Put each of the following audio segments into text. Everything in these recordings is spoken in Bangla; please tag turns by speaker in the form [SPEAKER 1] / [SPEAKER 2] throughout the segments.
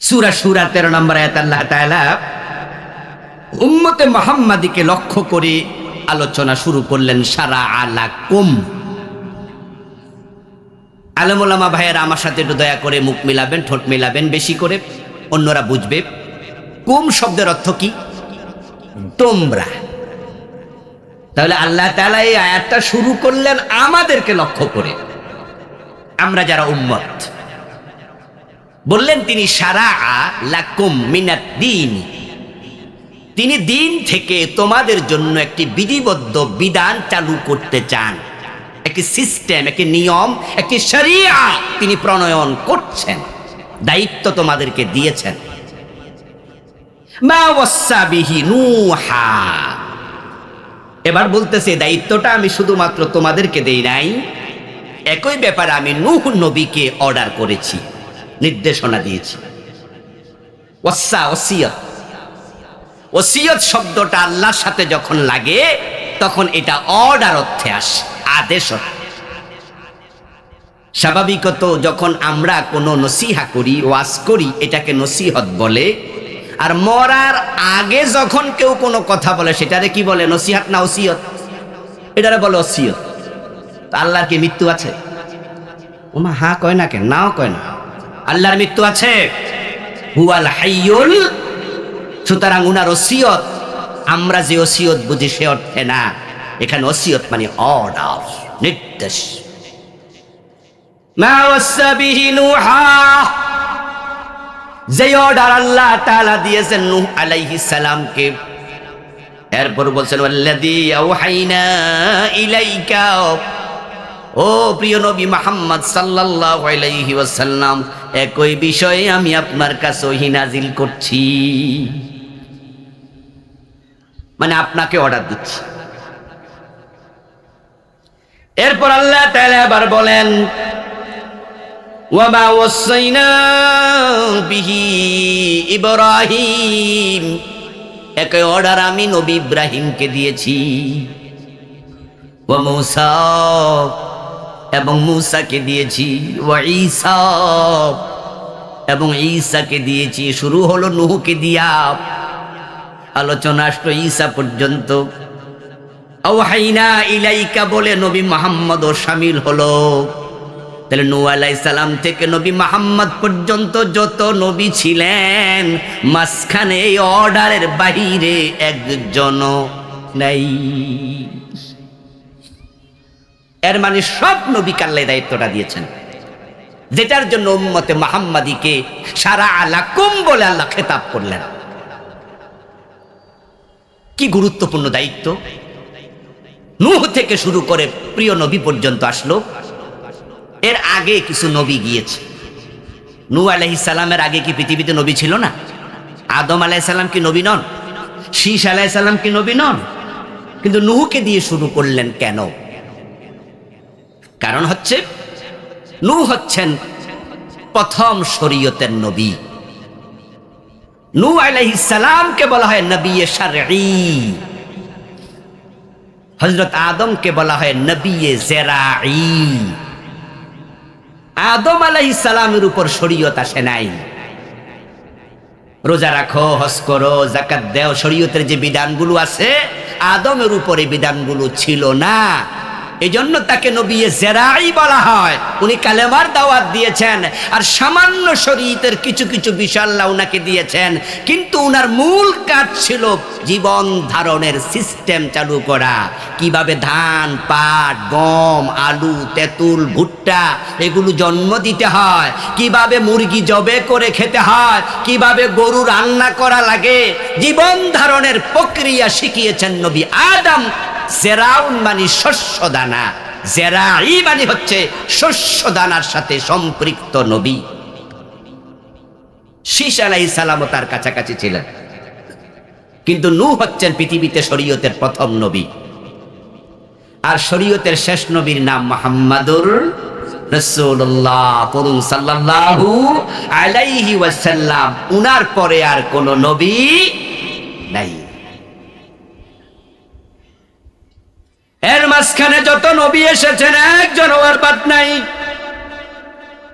[SPEAKER 1] সুরা সুরা তেরো নম্বর আয়াত আল্লাহ তাআলা উম্মতে মোহাম্মদীকে লক্ষ্য করে আলোচনা শুরু করলেন, সারা আলা কুম আলমুলামা ভাইয়েরা, আমার সাথে একটু দয়া করে মুখ মিলাবেন, ঠোঁট মিলাবেন বেশি করে, অন্যরা বুঝবে। কুম শব্দের অর্থ কি? তোমরা। তাহলে আল্লাহ তাআলা এই আয়াতটা শুরু করলেন আমাদেরকে লক্ষ্য করে। আমরা যারা উম্মত বললেন তিনি, সারা লাকুম মিনাত দিন। তিনি দিন থেকে তোমাদের জন্য একটি বিধিবদ্ধ বিধান চালু করতে চান। একটি সিস্টেম, একটি নিয়ম, একটি শরিয়া তিনি প্রণয়ন করছেন, দায়িত্ব তোমাদেরকে দিয়েছেন। এবার বলতেছে, দায়িত্বটা আমি শুধুমাত্র তোমাদেরকে দেই নাই, একই ব্যাপারে আমি নূহ নবীকে অর্ডার করেছি। নির্দেশনা দিয়েছি। ওয়াসা, ওসিয়ত। ওসিয়ত শব্দটা আল্লাহর সাথে যখন লাগে, তখন এটা অর্ডার অর্থে আসে, আদেশ স্বাভাবিকত যখন আমরা কোনো নসিহা করি, ওয়াজ করি, এটাকে নসিহত বলে, আর মরার আগে যখন কেউ কোনো কথা বলে, সেটারে কি বলে? নসিহাত না ওসিয়ত? এটারে বলে ওসিয়ত। আল্লাহর কি মৃত্যু আছে? ওমা, হা কয় না কেন? নাও কয় না? আল্লাহর মৃত্যু আছে। সুতরাং উনার ওসিয়ত, আমরা যে ওসিয়ত বুঝি সে অর্থে না। এখানে ওসিয়ত মানে অর্ডার নির্দেশ। যে অর্ডার আল্লাহ তাআলা দিয়েছেন নূহ আলাইহিস সালামকে। এরপর বলছেন ও প্রিয় নবী মুহাম্মদ সাল্লাল্লাহু আলাইহি ওয়াসাল্লাম একই বিষয়ে আমি আপনার কাছে ওহী নাজিল করছি। মানে আপনাকে অর্ডার দিচ্ছি। এরপর আল্লাহ তাআলা আবার বলেন, ওয়ামা ওয়াসাইনা বিহি ইব্রাহিম। একই অর্ডার আমি নবী ইব্রাহিমকে দিয়েছি। ও মূসা এবং মূসাকে দিয়েছি ও এবং ঈসাকে দিয়েছি, শুরু হলো নুহুকে দিয়া। আলোচনা আসলো ঈসা পর্যন্ত। ইলাইকা বলে নবী মোহাম্মদও সামিল হলো। তাহলে নু আলাই সালাম থেকে নবী মোহাম্মদ পর্যন্ত যত নবী ছিলেন, মাঝখানে এই অর্ডারের বাহিরে একজন নাই। এর মানে সব নবী কাল্লাই দায়িত্বটা দিয়েছেন। যেটার জন্য উম্মতে মাহাম্মাদিকে সারা আলা কুম বলে আল্লাহ খেতাব করলেন। কি গুরুত্বপূর্ণ দায়িত্ব? নূহ থেকে শুরু করে প্রিয় নবী পর্যন্ত আসলো। এর আগে কিছু নবী গিয়েছে। নু সালামের আগে কি পৃথিবীতে নবী ছিল না? আদম সালাম কি নবী নন? শীষ সালাম কি নবী নন? কিন্তু নুহুকে দিয়ে শুরু করলেন কেন? কারণ হচ্ছে নূ হচ্ছেন প্রথম শরীয়তের নবী। নূ সালামকে বলা হয় নবী শারঈ। হযরত আদমকে বলা হয় নবী জেরাঈ। আদম আলাইহিস সালামের উপর শরীয়ত আসে নাই। রোজা রাখো, হজ করো জাকাত দেও, শরীয়তের যে বিধানগুলো আছে, আদমের উপরে বিধানগুলো ছিল না। এজন্য তাকে নবী জেরাই বলা হয়। উনি কালেমার দাওয়াত দিয়েছেন আর সামান্য শরীয়তের কিছু কিছু আল্লাহ উনাকে দিয়েছেন। কিন্তু উনার মূল কাজ ছিল জীবন ধারণের সিস্টেম চালু করা। কীভাবে ধান, পাট, গম, আলু, তেঁতুল, ভুট্টা এগুলো জন্ম দিতে হয়। কীভাবে মুরগি জবে করে খেতে হয়। কীভাবে গরু রান্না করা লাগে। জীবন ধারণের প্রক্রিয়া শিখিয়েছেন নবী আদম জেরাউন মানে শস্য দানা জেরাই মানে হচ্ছে শস্য দানার সাথে সম্পৃক্ত নবী। শীষ আলাই তার কাছাকাছি ছিলেন কিন্তু হচ্ছেন পৃথিবীতে শরীয়তের প্রথম নবী। আর শরীয়তের শেষ নবীর নাম মোহাম্মদুর আলাইহি ওয়াসাল্লাম। উনার পরে আর কোন নবী নাই। এর মাঝখানে যত নবী এসেছেন, একজন হওয়ার বাদ নাই।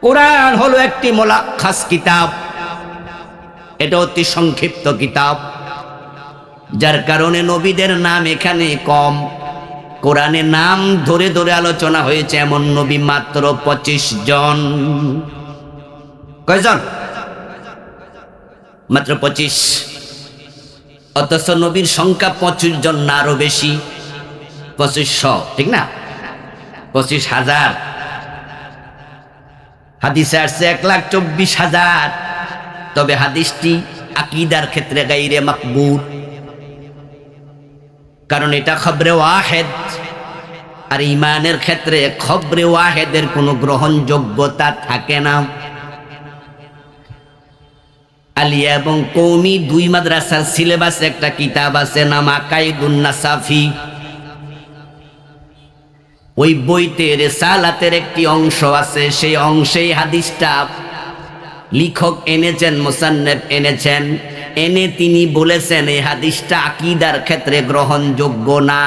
[SPEAKER 1] কোরআন হলো একটি মোলাক্ষাস কিতাব। এটা অতি সংক্ষিপ্ত কিতাব। যার কারণে নবীদের নাম এখানে কম। কোরআনে নাম ধরে ধরে আলোচনা হয়েছে, এমন নবী মাত্র পঁচিশ জন। কয়জন? মাত্র পঁচিশ। অথচ নবীর সংখ্যা পঁচিশ জন না, আরও বেশি। পঁচিশশো, ঠিক না? পঁচিশ হাজার। হাদিসে আসছে এক লাখ চব্বিশ হাজার। তবে হাদিসটি আকিদার ক্ষেত্রে গাইরে মাকবুর কারণ এটা খবরে ওয়াহেদ। আর ইমানের ক্ষেত্রে খবরে ওয়াহেদের কোনো গ্রহণযোগ্যতা থাকে না। আলিয়া এবং কৌমি দুই মাদ্রাসার সিলেবাসে একটা কিতাব আছে, নাম আকাইদুন্নাসাফি ওই বইতে রেসালাতের একটি অংশ আছে, সেই অংশেই হাদিসটা লিখক এনেছেন মোসান্নেব এনেছেন। এনে তিনি বলেছেন, এই হাদিসটা আকিদার ক্ষেত্রে গ্রহণযোগ্য না।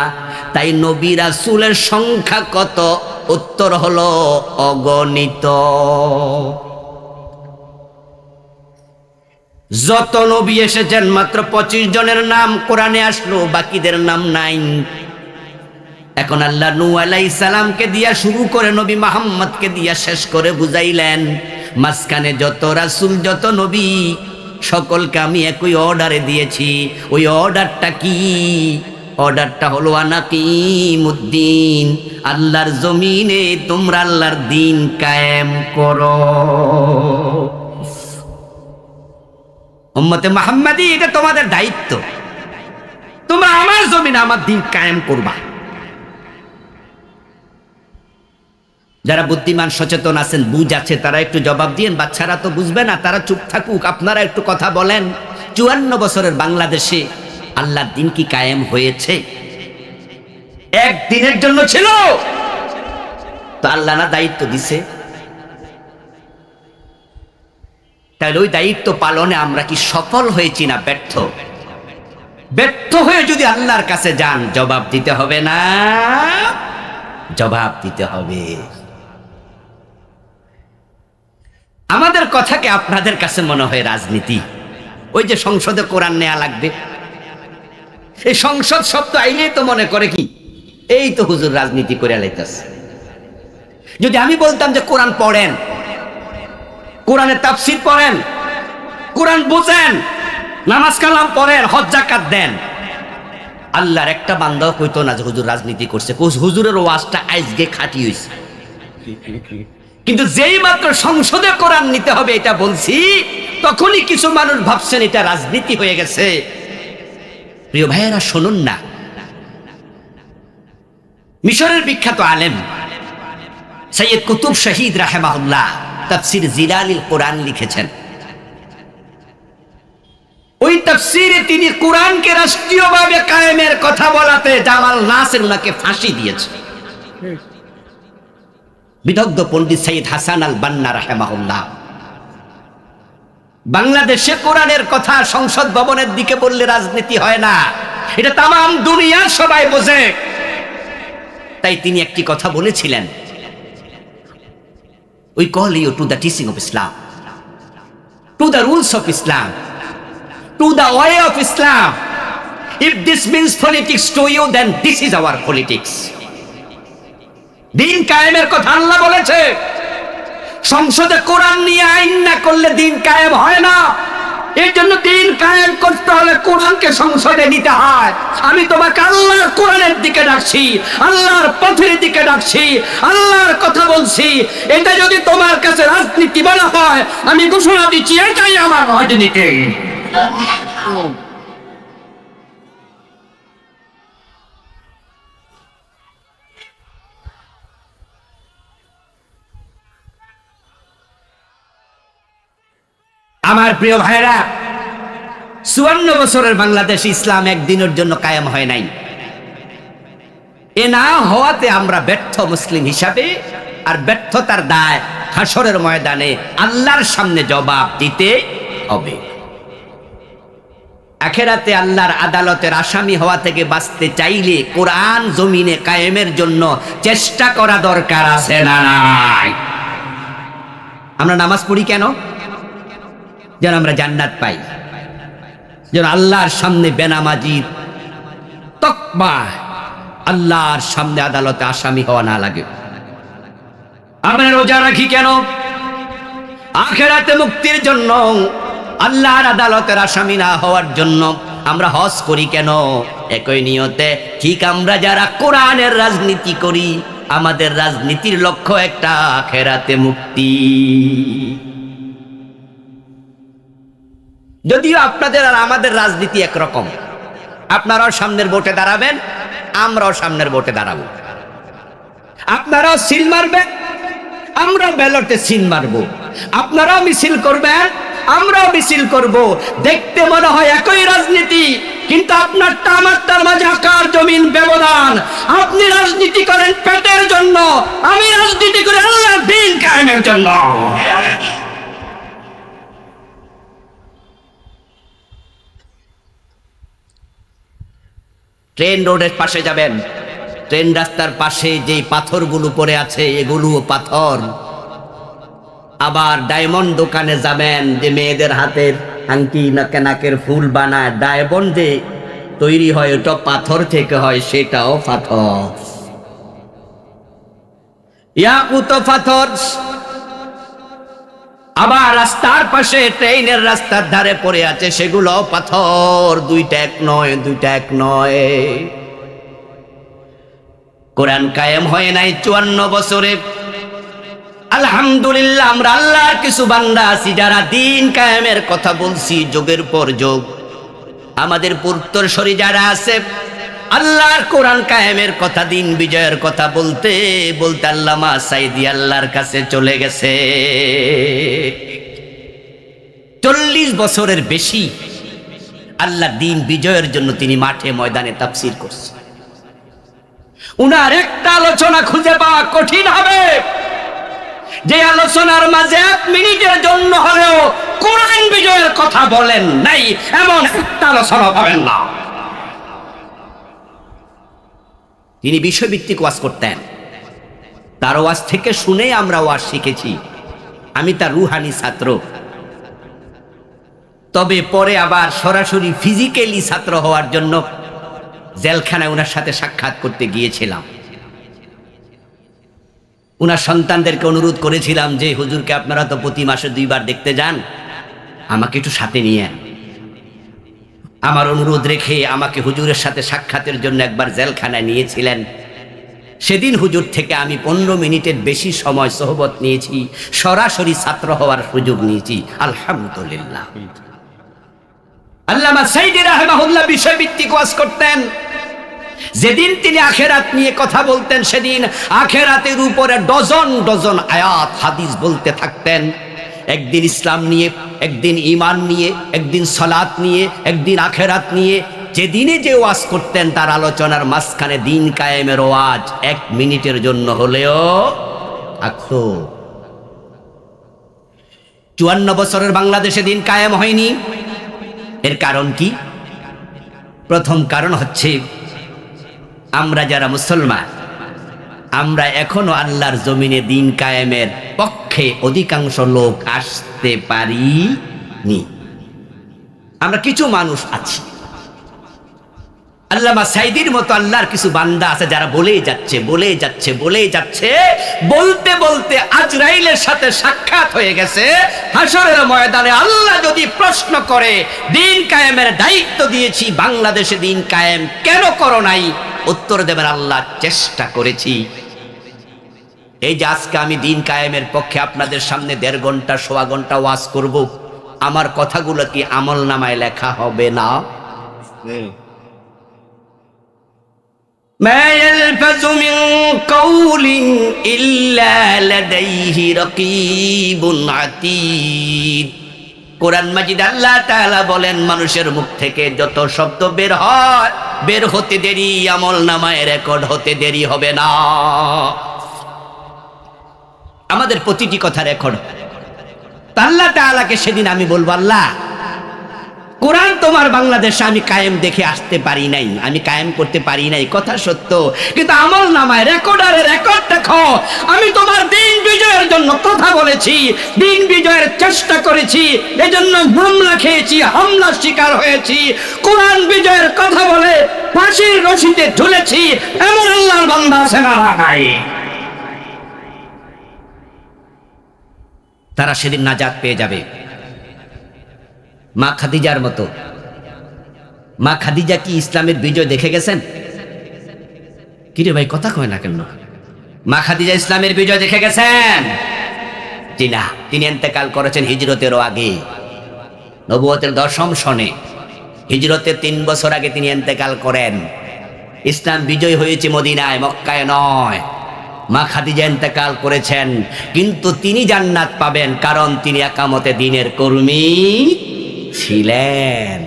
[SPEAKER 1] তাই নবী রাসূলের সংখ্যা কত? উত্তর হলো অগণিত। যত নবী এসেছেন, মাত্র পঁচিশ জনের নাম কোরআনে আসলো, বাকিদের নাম নাই। এখন আল্লাহ নু আলাই সালামকে দিয়া শুরু করে নবী মাহমদকে দিয়া শেষ করে বুঝাইলেন, মাঝখানে যত রাসুল, যত নবী, সকলকে আমি একই অর্ডারে দিয়েছি। ওই অর্ডারটা কি? অর্ডারটা হলো আনাকিমুদ্দিন, আল্লাহর জমিনে তোমরা আল্লাহর দিন কায়েম করো। উম্মতে মাহমদি এটা তোমাদের দায়িত্ব। তোমরা আমার জমিনে আমার দিন কায়েম করবা। যারা বুদ্ধিমান, সচেতন আছেন, বুঝ আছে, তারা একটু জবাব দিয়েন। বাচ্চারা তো বুঝবে না, তারা চুপ থাকুক। আপনারা একটু কথা বলেন। চুয়ান্ন বছরের বাংলাদেশে আল্লাহর দিন কি কায়েম হয়েছে? একদিনের জন্য ছিল। তো আল্লাহ না দায়িত্ব দিছে? তাহলে ওই দায়িত্ব পালনে আমরা কি সফল হয়েছি না ব্যর্থ? ব্যর্থ হয়ে যদি আল্লাহর কাছে যান, জবাব দিতে হবে না। জবাব দিতে হবে। আমাদের কথাকে আপনাদের কাছে মনে হয় রাজনীতি। ওই যে সংসদে কোরআন নেওয়া লাগবে। এই সংসদ শব্দ আইলেই তো মনে করে কি? এই তো হুজুর রাজনীতি করে লাইতেছে যদি আমি বলতাম যে কোরআন পড়েন কোরআনের তাফসির পড়েন, কোরআন বুঝেন, নামাজ কালাম পড়েন, হজ জাকাত দেন, আল্লাহর একটা বান্দাও কইতো না যে হুজুর রাজনীতি করছে। হুজুরের ওয়াজটা আজকে খাটি হইছে। কিন্তু যেই মাত্র সংসদে কোরআন নিতে হবে এটা বলছি, তখনই কিছু মানুষ ভাবছেন এটা রাজনীতি হয়ে গেছে। প্রিয় ভাইয়েরা, শুনুন না। মিশরের বিখ্যাত আলেম সৈয়দ কুতুব শহীদ রাহেমাহুল্লাহ তাফসির জিলালিল কোরআন লিখেছেন। ওই তাফসিরে তিনি কোরআনকে রাষ্ট্রীয়ভাবে কায়েমের কথা বলাতে জামাল নাসের ওনাকে ফাঁসি দিয়েছে। বিদগ্ধ পন্ডিত সাইদ হাসান আল বান্না রাহেমাহুল্লাহ। বাংলাদেশে কোরআনের কথা সংসদ ভবনের দিকে বললে রাজনীতি হয় না। এটা তাম দুনিয়া সবাই বোঝে। তাই তিনি একটি কথা বলেছিলেন। We call you to the teaching of Islam to the rules of Islam to the way of Islam if this means politics to you then this is our politics দিন কায়েমের কথা আল্লাহ বলেছে। সংসদে কোরআন নিয়ে আইন না করলে দিন কায়েম হয় না। এই জন্য দিন কায়েম করতে হলে কোরআনকে সংসদে নিতে হয়। আমি তোমাকে আল্লাহর কোরআনের দিকে ডাকছি, আল্লাহর পথের দিকে ডাকছি, আল্লাহর কথা বলছি। এটা যদি তোমার কাছে রাজনীতি বলা হয়, আমি ঘোষণা দিচ্ছি, এটাই আমার রাজনীতি। আমার প্রিয় ভাইরা, চুয়ান্ন বছরের বাংলাদেশ ইসলাম একদিনের জন্য কায়েম হয় নাই। এ না হওয়াতে আমরা ব্যর্থ মুসলিম হিসাবে আর ব্যর্থতার দায় হাসরের ময়দানে আল্লাহর সামনে জবাব দিতে হবে। আখেরাতে আল্লাহর আদালতের আসামি হওয়া থেকে বাঁচতে চাইলে কোরআন জমিনে কায়েমের জন্য চেষ্টা করা দরকার আছে না আমরা নামাজ পড়ি কেন? যেন আমরা জান্নাত পাই। যেন আল্লাহর সামনে বেনামাজির তকমা আল্লাহর সামনে আদালতে আসামি হওয়া না লাগে। আমরা রোজা রাখি কেন? আখেরাতে মুক্তির জন্য, আল্লাহর আদালতের আসামি না হওয়ার জন্য আমরা হজ করি কেন? একই নিয়তে ঠিক আমরা যারা কোরআনের রাজনীতি করি, আমাদের রাজনীতির লক্ষ্য একটা, আখেরাতে মুক্তি। যদিও আপনাদের আর আমাদের রাজনীতি একরকম। আপনারাও সামনের ভোটে দাঁড়াবেন, আমরাও সামনের ভোটে দাঁড়াবো। আপনারাও সিল মারবেন আমরা ব্যালটে সিল মারবো। আপনারাও মিছিল করবেন, আমরাও মিছিল করব। দেখতে মনে হয় একই রাজনীতি, কিন্তু আপনারটা, আমারটার মাঝে আকার, জমিন, ব্যবধান। আপনি রাজনীতি করেন পেটের জন্য, আমি রাজনীতি করি আল্লাহ দিন কায়েমের জন্য। ট্রেন রোডের পাশে যাবেন। ট্রেন রাস্তার পাশে যেই পাথরগুলো পড়ে আছে, এগুলোও পাথর। আবার ডায়মন্ড দোকানে যাবেন, যে মেয়েদের হাতের আংটি নাকে নাকের ফুল বানায়, ডায়মন্ড যে তৈরি হয়, ওটা পাথর থেকে হয়, সেটাও পাথর। ইয়াকুত পাথর। আবার রাস্তার পাশে ট্রেনের রাস্তার ধারে পড়ে আছে সেগুলো পাথর। দুইটা এক নয়, দুইটা এক নয়। কোরআন কায়েম হয় নাই চুয়ান্ন বছরে। আলহামদুলিল্লাহ, আমরা আল্লাহর কিছু বান্দা আছি যারা দিন কায়েমের কথা বলছি, যোগের পর যোগ। আমাদের পুত্তরসরি যারা আছে আল্লাহর কোরআন কায়েমের কথা, দিন বিজয়ের কথা বলতে বলতে আল্লামা সাইদি আল্লাহর কাছে চলে গেছে। চল্লিশ বছরের বেশি আল্লাহ দিন বিজয়ের জন্য তিনি মাঠে ময়দানে তাফসির করছেন। উনার একটা আলোচনা খুঁজে পাওয়া কঠিন হবে। যে আলোচনার মাঝে এক মিনিটের জন্য হলেও কোরআন বিজয়ের কথা বলেন নাই, এমন একটা আলোচনা পাবেন না। তিনি বিষয়ভিত্তিক ওয়াজ করতেন। তার ওয়াজ থেকে শুনেই আমরা ওয়াজ শিখেছি। আমি তার রুহানি ছাত্র। তবে পরে আবার সরাসরি ফিজিক্যালি ছাত্র হওয়ার জন্য জেলখানায় ওনার সাথে সাক্ষাৎ করতে গিয়েছিলাম। ওনার সন্তানদেরকে অনুরোধ করেছিলাম যে, হুজুরকে আপনারা তো প্রতি মাসে দুইবার দেখতে যান। আমাকে একটু সাথে নিয়ে। আমার অনুরোধ রেখে আমাকে হুজুরের সাথে সাক্ষাতের জন্য একবার জেলখানায় নিয়েছিলেন। সেদিন হুজুর থেকে আমি পনেরো মিনিটের বেশি সময় সহবত নিয়েছি, সরাসরি ছাত্র হওয়ার সুযোগ নিয়েছি। আলহামদুলিল্লাহ। আল্লামা সাইদি রাহমাহুল্লাহ বিষয়ভিত্তিক ওয়াজ করতেন। যেদিন তিনি আখেরাত নিয়ে কথা বলতেন, সেদিন আখেরাতের উপরে ডজন ডজন আয়াত, হাদিস বলতে থাকতেন। একদিন ইসলাম নিয়ে, একদিন ইমান নিয়ে, একদিন সলাত নিয়ে, একদিন আখেরাত নিয়ে, যেদিনে যে ওয়াজ করতেন তার আলোচনার মাঝখানে দিন কায়েমের ওয়াজ এক মিনিটের জন্য হলেও থাকতো। চুয়ান্ন বছরের বাংলাদেশে দিন কায়েম হয়নি। এর কারণ কি? প্রথম কারণ হচ্ছে আমরা যারা মুসলমান আমরা এখনও আল্লাহর জমিনে দিন কায়েমের পক্ষে অধিকাংশ লোক আসতে পারিনি। আমরা কিছু মানুষ আছি। আল্লামা সাইদির মতো আল্লাহর কিছু বান্দা আছে যারা বলেই যাচ্ছে বলেই যাচ্ছে বলেই যাচ্ছে। বলতে বলতে আজরাইলের সাথে সাক্ষাৎ হয়ে গেছে। হাসরের ময়দানে আল্লাহ যদি প্রশ্ন করে, দিন কায়েমের দায়িত্ব দিয়েছি, বাংলাদেশে দিন কায়েম কেন করো নাই? উত্তর দেবেন আল্লাহ চেষ্টা করেছি। এই যে আজকে আমি দিন কায়েমের পক্ষে আপনাদের সামনে দেড় ঘণ্টা, সোয়া ঘণ্টা ওয়াজ করব, আমার কথাগুলো কি আমল নামায় লেখা হবে না? ما يلفظ من قول إلا لديه رقيب عتيد কোরআন মাজিদ আল্লাহ তাআলা বলেন মানুষের মুখ থেকে যত শব্দ বের হয় বের হতে দেরি আমল নামায় রেকর্ড হতে দেরি হবে না আমাদের প্রতিটি কথা রেকর্ড আল্লাহ তাআলাকে সেদিন আমি বলবো আল্লাহ কোরআন তোমার বাংলাদেশে আমি কায়েম দেখে আসতে পারি নাই। আমি কায়েম করতে পারি নাই, কথা সত্য। কিন্তু আমল নামায় রেকর্ডারে রেকর্ড দেখো। আমি তোমার দিন বিজয়ের জন্য কথা বলেছি, দিন বিজয়ের চেষ্টা করেছি, এজন্য হামলা খেয়েছি, হামলার শিকার হয়েছি। কোরআন বিজয়ের কথা বলে ফাঁসির রশিতে ঝুলেছি, এমন আল্লাহর বান্দা না নাই। তারা সেদিন নাজাত পেয়ে যাবে। মা খাদিজার মতো। মা খাদিজা কি ইসলামের বিজয় দেখে গেছেন? কিরে ভাই, কথা কয় না কেন? মা খাদিজা ইসলামের বিজয় দেখে গেছেন? জি না, তিনি এন্তেকাল করেছেন হিজরতেরও আগে। নবুয়তের দশম সনে। হিজরতের তিন বছর আগে তিনি এন্তেকাল করেন। ইসলাম বিজয় হয়েছে মদিনায়, মক্কায় নয়। মা খাদিজা এন্তেকাল করেছেন, কিন্তু তিনি জান্নাত পাবেন কারণ তিনি একামতে দিনের কর্মী। ছিলেন।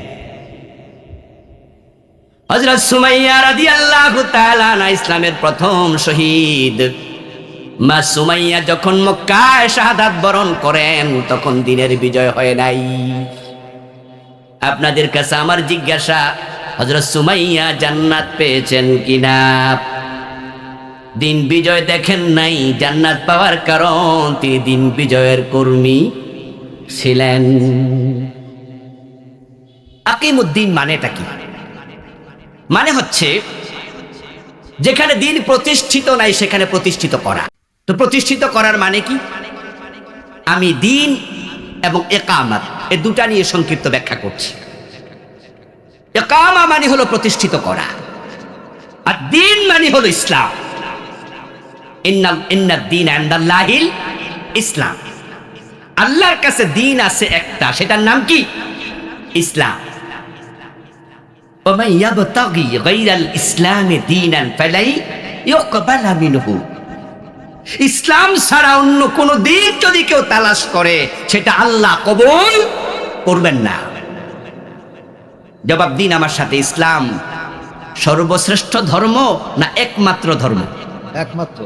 [SPEAKER 1] হজরত সুমাইয়া রাদিয়াল্লাহু আল্লাহ ইসলামের প্রথম শহীদ। মা সুমাইয়া যখন মক্কায় শাহাদাত বরণ করেন, তখন দিনের বিজয় হয় নাই। আপনাদের কাছে আমার জিজ্ঞাসা হজরত সুমাইয়া জান্নাত পেয়েছেন কিনা? দিন বিজয় দেখেন নাই, জান্নাত পাওয়ার কারণ তিনি দিন বিজয়ের কর্মী ছিলেন। আকিমুদ্দিন মানেটা কি? মানে হচ্ছে, যেখানে দিন প্রতিষ্ঠিত নাই, সেখানে প্রতিষ্ঠিত করা। তো প্রতিষ্ঠিত করার মানে কি? আমি দিন এবং একামাত, এ দুটা নিয়ে সংক্ষিপ্ত ব্যাখ্যা করছি। একামা মানে হলো প্রতিষ্ঠিত করা, আর দিন মানে হলো ইসলাম। ইসলাম। আল্লাহর কাছে দিন আছে একটা, সেটার নাম কি? ইসলাম। ومن يبتغي غير الإسلام دينا فلن يقبل منه ইসলাম ছাড়া অন্য কোন দিন যদি কেউ তালাশ করে সেটা আল্লাহ কবুল করবেন না জবাব দিন আমার সাথে ইসলাম সর্বশ্রেষ্ঠ ধর্ম না একমাত্র ধর্ম
[SPEAKER 2] একমাত্র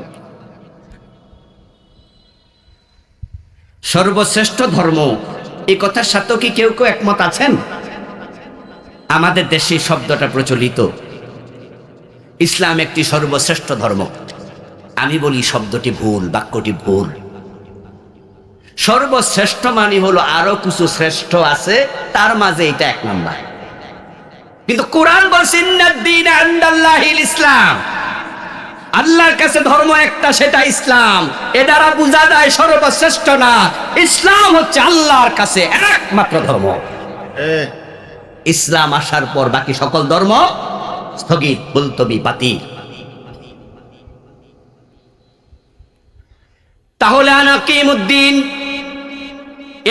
[SPEAKER 1] সর্বশ্রেষ্ঠ ধর্ম এই কথার সাথেও কি কেউ কেউ একমত আছেন আমাদের দেশে শব্দটা প্রচলিত। ইসলাম একটি সর্বশ্রেষ্ঠ ধর্ম। আমি বলি শব্দটি ভুল, বাক্যটি ভুল। সর্বশ্রেষ্ঠ মানে হলো আরও কিছু শ্রেষ্ঠ আছে, তার মাঝে এটা এক নাম্বার। কিন্তু কোরআন বলছে "ইন্নাদ-দীনা ইসলাম। আল্লাহর কাছে ধর্ম একটা, সেটা ইসলাম। এ দ্বারা বোঝা যায় সর্বশ্রেষ্ঠ না। ইসলাম হচ্ছে আল্লাহর কাছে একমাত্র ধর্ম। ইসলাম আসার পর বাকি সকল ধর্ম স্থগিত বলতবি বাতিল। তাহলে আনাকিমুদ্দিন,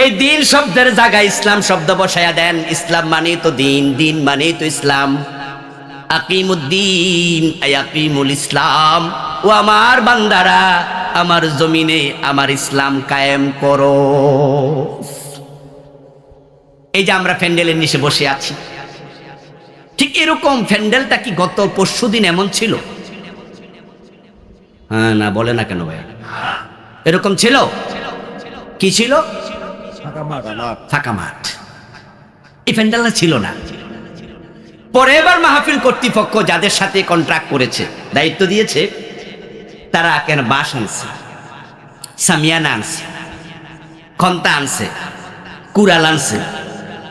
[SPEAKER 1] এই দিন শব্দের জায়গায় ইসলাম শব্দ বসায়া দেন। ইসলাম মানে তো দিন দিন মানে তো ইসলাম। আকিমুদ্দিন আকিমুল ইসলাম। ও আমার বান্দারা, আমার জমিনে আমার ইসলাম কায়েম করো। এই যে আমরা প্যান্ডেলের নিচে বসে আছি। ঠিক এরকম প্যান্ডেলটা কি গত পরশু দিন এমন ছিল? হ্যাঁ না, বলে না কেন ভাই এরকম ছিল? কি ছিল?
[SPEAKER 2] ফাঁকা মাঠ
[SPEAKER 1] এই প্যান্ডেলটা ছিল না। পরে এবার মাহফিল কর্তৃপক্ষ যাদের সাথে কন্ট্রাক্ট করেছে, দায়িত্ব দিয়েছে, তারা কেন বাস আনছে? সামিয়ানা আনছে, খন্তা আনছে, কুড়াল আনছে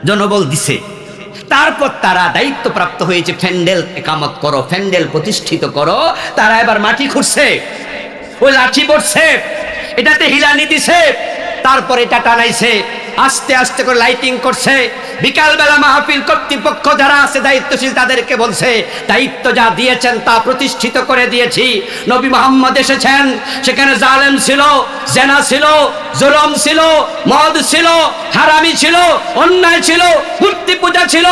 [SPEAKER 1] জনবল দিছে। তারপর তারা দায়িত্বপ্রাপ্ত হয়েছে, ফ্যান্ডেল একামত করো, ফ্যান্ডেল প্রতিষ্ঠিত করো, তারা এবার মাটি খুঁড়ছে, ওই লাঠি পড়ছে, এটাতে হিলানি দিছে, তারপর এটা টানাইছে। আস্তে আস্তে করে লাইটিং করছে। বিকালবেলা মাহফিল কর্তৃপক্ষ যারা আছে, দায়িত্বশীল তাদেরকে বলছে, দায়িত্ব যা দিয়েছেন তা প্রতিষ্ঠিত করে দিয়েছি। নবী মোহাম্মদ এসেছেন, সেখানে জালেম ছিল, জেনা ছিল, জুলম ছিল, মদ ছিল, হারামি ছিল, অন্যায় ছিল, মূর্তি পূজা ছিল।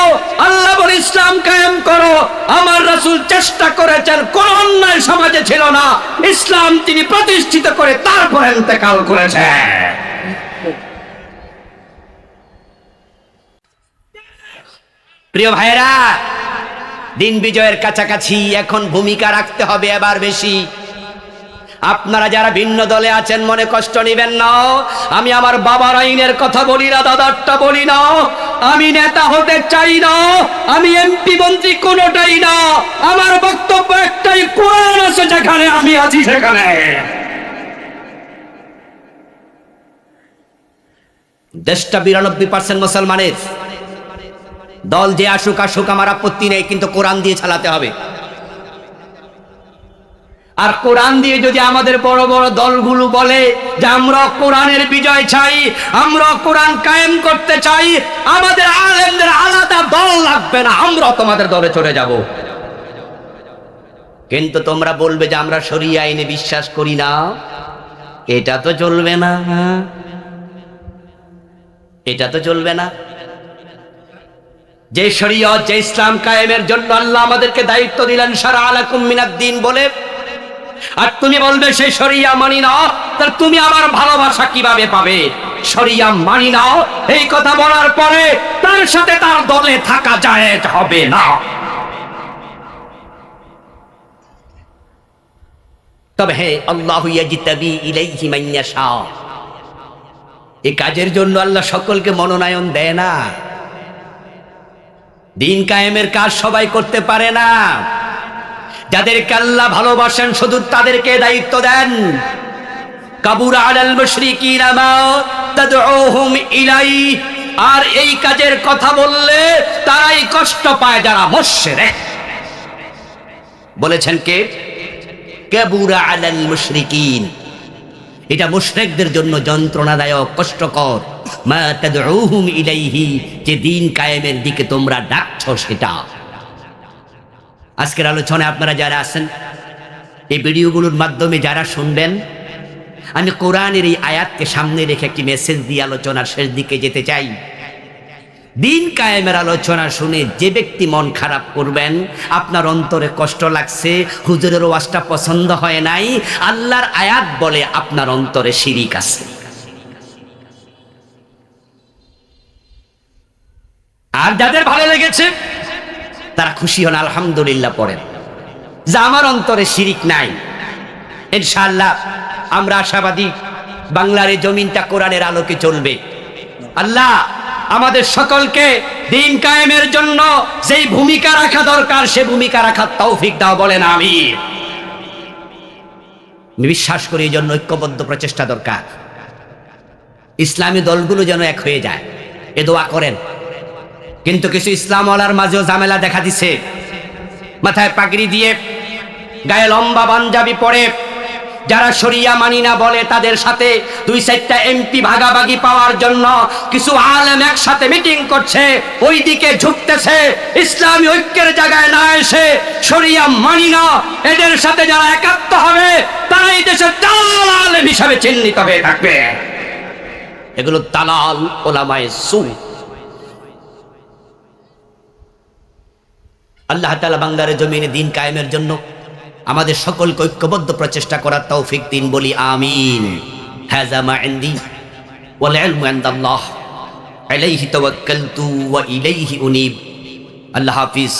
[SPEAKER 1] আল্লাহ বলে ইসলাম কায়েম করো, আমার রাসূল চেষ্টা করেছেন, কোন অন্যায় সমাজে ছিল না। ইসলাম তিনি প্রতিষ্ঠিত করে তারপর ইন্তেকাল করেছেন। প্রিয় ভাইরা দিন বিজয়ের কাছাকাছি এখন ভূমিকা রাখতে হবে এবার বেশি। আপনারা যারা ভিন্ন দলে আছেন, মনে কষ্ট নিবেন না। আমি আমার বাবার আইনের কথা বলি না, দাদারটা বলি না। আমি নেতা হতে চাই না, আমি এমপি মন্ত্রী কোনোটাই না। আমার বক্তব্য একটাই, কোরআন আছে যেখানে, আমি আছি সেখানে। দেশটা বিরানব্বই পার্সেন্ট মুসলমানের। দল যে আসুক আসুক, আমার আপত্তি নেই, কিন্তু কোরআন দিয়ে চালাতে হবে। আর কোরআন দিয়ে যদি আমাদের বড় বড় দলগুলো বলে যে আমরা কোরআনের বিজয় চাই, আমরা কোরআন কায়েম করতে চাই, আমাদের আলেমদের আলাদা দল লাগবে না, আমরা তোমাদের দলে চলে যাব। কিন্তু তোমরা বলবে যে আমরা শরিয়া আইনে বিশ্বাস করি না। এটা তো চলবে না। এটা তো চলবে না। যে শরীয়ত, যে ইসলাম কায়েমের জন্য আল্লাহ আমাদেরকে দায়িত্ব দিলেন, সারা আলাকুম মিনাদ দিন বলে। আর তুমি বলবে সেই শরিয়া মানি না তাহলে তুমি আমার ভালোবাসা কীভাবে পাবে? শরিয়া মানি না এই কথা বলার পরে তার সাথে তার দলে থাকা যায় হবে না। তবে হে আল্লাহ ইয়াজিতাবি ইলাইহি মান ইয়াশা এই কাজের জন্য আল্লাহ সকলকে মনোনয়ন দেয় না। দিন কায়েমের কাজ সবাই করতে পারে না। যাদেরকে আল্লাহ ভালোবাসেন, শুধু তাদেরকে দায়িত্ব দেন। কাবুর আলাল মুশরিকিনা ইলাই। আর এই কাজের কথা বললে তারাই কষ্ট পায় যারা মুশরিক। বলেছেন কে? কাবুর আলাল মুশরিকিন। এটা মুশরিকদের জন্য যন্ত্রণাদায়ক, কষ্টকর। যে দিন কায়েমের দিকে তোমরা ডাকছো সেটা। আজকের আলোচনায় আপনারা যারা আছেন, এই ভিডিওগুলোর মাধ্যমে যারা শুনবেন, আমি কোরআনের এই আয়াতকে সামনে রেখে একটি মেসেজ দিয়ে আলোচনার শেষ দিকে যেতে চাই। দিন কায়েমের আলোচনা শুনে যে ব্যক্তি মন খারাপ করবেন, আপনার অন্তরে কষ্ট লাগছে, হুজুরের ওয়াজটা পছন্দ হয় নাই, আল্লাহর আয়াত বলে আপনার অন্তরে শিরিক আছে। আর যাদের ভালো লেগেছে, তারা খুশি হন, আলহামদুলিল্লাহ পড়েন। যে আমার অন্তরে শিরিক নাই। ইনশাআল্লাহ, আমরা আশাবাদী, বাংলার এই জমিনটা কোরআনের আলোকে চলবে। আল্লাহ, আমাদের সকলকে দিন কায়েমের জন্য যেই ভূমিকা রাখা দরকার, সে ভূমিকা রাখার তৌফিক দাও, বলেন আমি আমি বিশ্বাস করি এই জন্য ঐক্যবদ্ধ প্রচেষ্টা দরকার। ইসলামী দলগুলো যেন এক হয়ে যায়। এ দোয়া করেন। কিন্তু কিছু ইসলামওয়ালার মাঝেও ঝামেলা দেখা দিছে। মাথায় পাগড়ি দিয়ে, গায়ে লম্বা পাঞ্জাবি পরে, যারা শরিয়া মানি না বলে তাদের সাথে দুই চারটা এমপি ভাগাভাগি পাওয়ার জন্য কিছু আলেম একসাথে মিটিং করছে। ওই দিকে ঝুঁকতেছে, ইসলামী ঐক্যের জায়গায় না এসে শরিয়া মানি না, এদের সাথে যারা একাত্ম হবে তারা এই দেশের দালাল হিসাবে চিহ্নিত হয়ে থাকবে। এগুলো দালাল ওলামায়ে সু আল্লাহ তালা বাংলার জমিনে দিন কায়েমের জন্য আমাদের সকলকে ঐক্যবদ্ধ প্রচেষ্টা করার তৌফিক দিন বলি, আমিন। আল্লাহ হাফিজ।